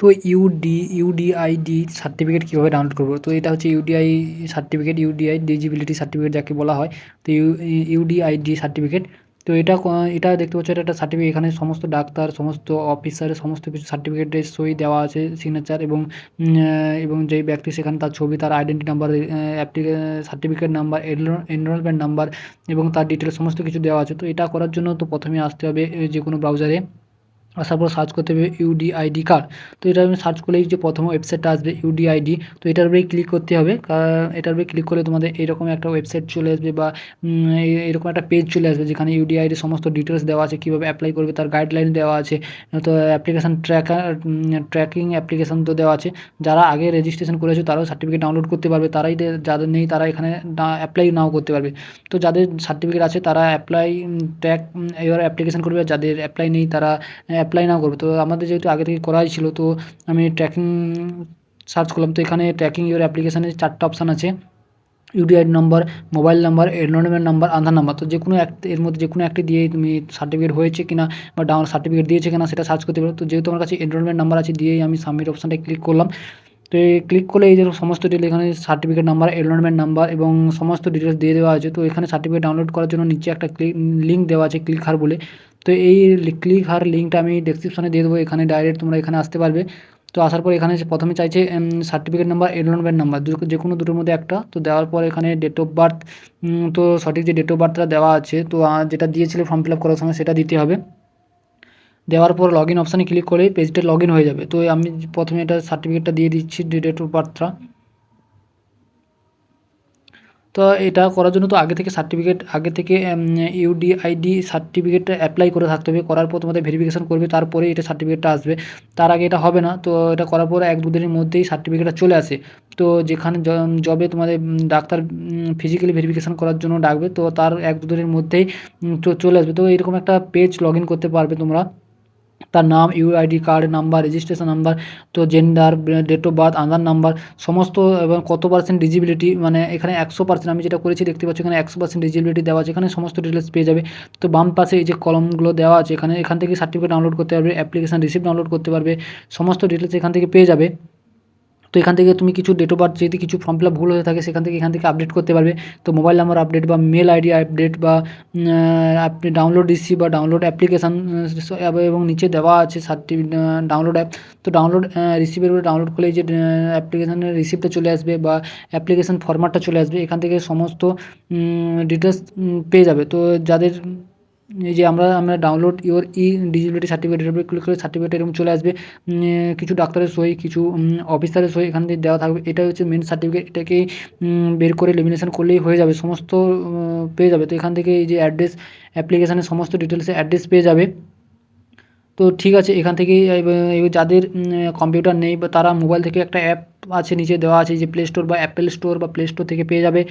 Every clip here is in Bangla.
তো ইউডি ইউডিআইডি সার্টিফিকেট কীভাবে ডাউনলোড করব? তো এটা হচ্ছে UDI certificate UDI disability certificate যাকে বলা হয়। তো ইউ ইউডিআইডি সার্টিফিকেট তো এটা এটা দেখতে পাচ্ছ, এটা একটা সার্টিফিকেট এখানে সমস্ত ডাক্তার, সমস্ত অফিসারের সমস্ত কিছু সার্টিফিকেটের সই দেওয়া আছে সিগনেচার এবং এবং যেই ব্যক্তি সেখানে তার ছবি, তার identity number certificate number enrolment number এবং তার ডিটেলস সমস্ত কিছু দেওয়া আছে। তো এটা করার জন্য তো প্রথমে আসতে হবে যে কোনো ব্রাউজারে আসার পর সার্চ করতে হবে ইউডিআইডি কার্ড তো এটা আমি সার্চ করলেই যে প্রথম ওয়েবসাইটটা আসবে ইউডিআইডি তো এটার উপরে ক্লিক করতে হবে। এটার উপরে ক্লিক করলে তোমাদের এরকম একটা ওয়েবসাইট চলে আসবে বা এরকম একটা পেজ চলে আসবে যেখানে ইউডিআইডি সমস্ত ডিটেলস দেওয়া আছে, কীভাবে অ্যাপ্লাই করবে, তার গাইডলাইন দেওয়া আছে, তো অ্যাপ্লিকেশান ট্র্যাকার ট্র্যাকিং অ্যাপ্লিকেশান তো দেওয়া আছে। যারা আগে রেজিস্ট্রেশন করেছে, তারাও সার্টিফিকেট ডাউনলোড করতে পারবে। তারাই যাদের নেই, তারা এখানে অ্যাপ্লাই নাও করতে পারবে। তো যাদের সার্টিফিকেট আছে, তারা অ্যাপ্লাই ট্র্যাক এবার অ্যাপ্লিকেশান করবে। যাদের অ্যাপ্লাই নেই, তারা অ্যাপ্লাই না করবে। তো আমাদের যেহেতু আগে থেকে করাই ছিল, তো আমি ট্র্যাকিং সার্চ করলাম। তো এখানে ট্র্যাকিং ইউর অ্যাপ্লিকেশানে চারটে অপশান আছে। UDI number mobile number enrolment number Aadhaar number তো যে কোনো এক, এর মধ্যে যে কোনো একটি দিয়ে তুমি সার্টিফিকেট হয়েছে কিনা বা ডাউন সার্টিফিকেট দিয়েছে কিনা সেটা সার্চ করতে পারো। তো যেহেতু আমার কাছে এনরোলমেন্ট নাম্বার আছে, দিয়েই আমি সাবমিট অপশানটা ক্লিক করলাম। তো এই ক্লিক করলে এই যে সমস্ত ডিটেল এখানে সার্টিফিকেট নাম্বার এনরোলমেন্ট নাম্বার এবং সমস্ত ডিটেলস দিয়ে দেওয়া আছে। তো এখানে সার্টিফিকেট ডাউনলোড করার জন্য নিচে একটা ক্লিক লিঙ্ক দেওয়া আছে ক্লিক হার বলে। তো এই ক্লিক হার লিঙ্কটা আমি ডেসক্রিপশনে দিয়ে দেবো। এখানে ডাইরেক্ট তোমরা এখানে আসতে পারবে। তো আসার পর এখানে প্রথমে চাইছে সার্টিফিকেট নাম্বার এনরোলমেন্ট নাম্বার যে কোনো দুটোর মধ্যে একটা। তো দেওয়ার পর এখানে ডেট অফ বার্থ তো সঠিক যে ডেট অফ বার্থটা দেওয়া আছে, তো যেটা দিয়েছিলে ফর্ম ফিল আপ করার সময় সেটা দিতে হবে। দেওয়ার পর লগ ইন অপশানে ক্লিক করে পেজটা লগ হয়ে যাবে। তো আমি প্রথমে এটা সার্টিফিকেটটা দিয়ে দিচ্ছি ডেট অফ বার্থটা তো এটা করার জন্য তো আগে থেকে সার্টিফিকেট আগে থেকে ইউডিআইডি সার্টিফিকেটটা অ্যাপ্লাই করে থাকতে হবে। করার পর তোমাদের ভেরিফিকেশন করবে, তারপরে এটা সার্টিফিকেটটা আসবে। তার আগে এটা হবে না। তো এটা করার পর এক দুদিনের মধ্যেই সার্টিফিকেটটা চলে আসে। তো যেখানে জবে তোমাদের ডাক্তার ফিজিক্যালি ভেরিফিকেশন করার জন্য ডাকবে, তো তার এক দুদিনের মধ্যেই চলে আসবে। তো এরকম একটা পেজ লগ করতে পারবে তোমরা। তার নাম UID card number registration number তো gender date of birth Aadhaar number সমস্ত এবং কত পার্সেন্ট ডিজিবিলিটি মানে এখানে একশো পার্সেন্ট আমি যেটা করেছি দেখতে পাচ্ছি এখানে একশো পার্সেন্ট ডিজিবিলিটি দেওয়া আছে, এখানে সমস্ত ডিটেলস পেয়ে যাবে। তো বাম পাশে এই যে কলমগুলো দেওয়া আছে, এখানে এখান থেকে সার্টিফিকেট ডাউনলোড করতে পারবে অ্যাপ্লিকেশান রিসিপ্ট ডাউনলোড করতে পারবে, সমস্ত ডিটেলস এখান থেকে পেয়ে যাবে। তো এখান থেকে তুমি কিছু ডেট অফ বার্থ যদি কিছু ফর্ম ফিল আপ ভুল হয়ে থাকে, সেখান থেকে এখান থেকে আপডেট করতে পারবে। তো মোবাইল নাম্বার আপডেট বা মেল আইডি আপডেট বা আপনি ডাউনলোড রিসিভ বা ডাউনলোড অ্যাপ্লিকেশান এবং নিচে দেওয়া আছে সার্টিফিকেট ডাউনলোড অ্যাপ তো ডাউনলোড রিসিভের উপরে ডাউনলোড করলে যে অ্যাপ্লিকেশানের রিসিপ্টটা চলে আসবে বা অ্যাপ্লিকেশান ফরম্যাটটা চলে আসবে, এখান থেকে সমস্ত ডিটেলস পেয়ে যাবে। তো যাদের এই যে আমরা আমরা ডাউনলোড ইওর ই ডিজিবিলিটি সার্টিফিকেটের উপরে ক্লিক করে সার্টিফিকেট এরকম চলে আসবে। কিছু ডাক্তারের সই, কিছু অফিসারের সই এখান থেকে দেওয়া থাকবে। এটা হচ্ছে মেন সার্টিফিকেট এটাকে বের করে লেমিনেশন করলেই হয়ে যাবে। সমস্ত পেয়ে যাবে। তো এখান থেকে এই যে অ্যাড্রেস অ্যাপ্লিকেশানের সমস্ত ডিটেলসে অ্যাড্রেস পেয়ে যাবে। তো ঠিক আছে, এখান থেকেই যাদের কম্পিউটার নেই বা তারা মোবাইল থেকে একটা অ্যাপ আছে, নিচে দেওয়া আছে, যে প্লে স্টোর বা অ্যাপেল স্টোর বা প্লে স্টোর থেকে পেয়ে যাবে।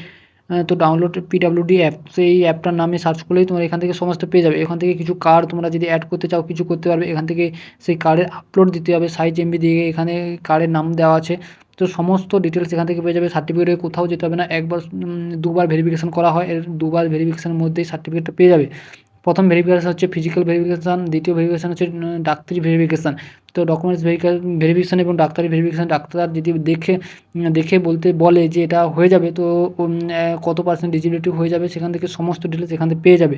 তো ডাউনলোড পিডাব্লিউডি অ্যাপ সেই অ্যাপটার নামে সার্চ করলেই তোমরা এখান থেকে সমস্ত পেয়ে যাবে। এখান থেকে কিছু কার্ড তোমরা যদি অ্যাড করতে চাও, কিছু করতে পারবে। এখান থেকে সেই কার্ডের আপলোড দিতে হবে সাইজ এমবি দিয়ে এখানে কার্ডের নাম দেওয়া আছে। তো সমস্ত ডিটেলস এখান থেকে পেয়ে যাবে। সার্টিফিকেটে কোথাও যেতে হবে না, একবার দুবার ভেরিফিকেশন করা হয়। এর দুবার ভেরিফিকেশানের মধ্যেই সার্টিফিকেটটা পেয়ে যাবে। প্রথম ভেরিফিকেশান হচ্ছে ফিজিক্যাল ভেরিফিকেশান দ্বিতীয় ভেরিফিকেশান হচ্ছে ডাক্তারি ভেরিফিকেশান তো ডকুমেন্টস ভেরিফিকেশান এবং ডাক্তারি ভেরিফিকেশান ডাক্তার যদি দেখে দেখে বলতে বলে যে এটা হয়ে যাবে, তো কত পার্সেন্ট ডিজিবিলিটি হয়ে যাবে, সেখান থেকে সমস্ত ডিটেলস এখান থেকে পেয়ে যাবে।